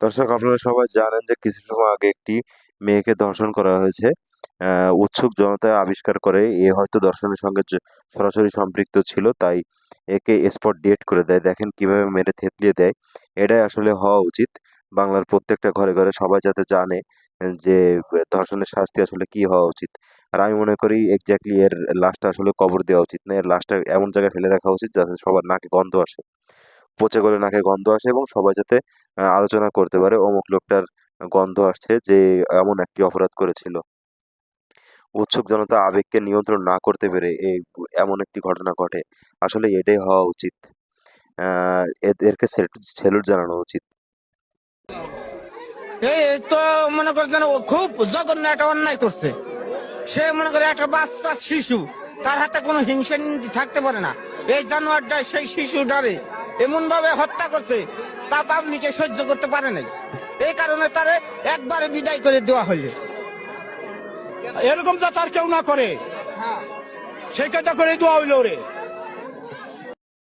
দর্শক, আপনারা সবাই জানেন যে কিছু সময় আগে একটি মেয়েকে ধর্ষণ করা হয়েছে। উৎসুক জনতা আবিষ্কার করে এ হয়তো ধর্ষণের সঙ্গে সরাসরি সম্পৃক্ত ছিল, তাই একে স্পট ডেট করে দেয়। দেখেন কীভাবে মেরে থেতলিয়ে দেয়। এটাই আসলে হওয়া উচিত। বাংলার প্রত্যেকটা ঘরে ঘরে সবাই যাতে জানে যে ধর্ষণের শাস্তি আসলে কি হওয়া উচিত। আর আমি মনে করি এক্স্যাক্টলি এর লাশটা আসলে কবর দেওয়া উচিত না। এর লাশটা এমন জায়গায় ফেলে রাখা উচিত যাতে সবার নাকে গন্ধ আসে। পচে গেলে নাকে গন্ধ আসে এবং সবাই যাতে আলোচনা করতে পারে। অমুক লোকটার গন্ধ আসছে যে, এমন একটি অপরাধ করেছিল। উৎসুক জনতা আবেগকে নিয়ন্ত্রণ না করতে পেরে এমন একটি ঘটনা ঘটে। আসলে এটাই হওয়া উচিত। এদেরকে সেলুট জানানো উচিত। এই তো মনে করে যেন ও খুব জঘন্য একটা অন্যায় করছে। সে মনে করে একটা বাচ্চা শিশু, তার হাতে কোনো হিংসা থাকতে পারে না। এই জানোয়ারটা সেই শিশুটারে এমন ভাবে হত্যা করছে তা পাবলিকে সহ্য করতে পারে নাই। এই কারণে তারে একবারে বিদায় করে দেওয়া হইল। এরকম যা তার কেউ না করে। সেই কথা করে দেওয়া হইল রে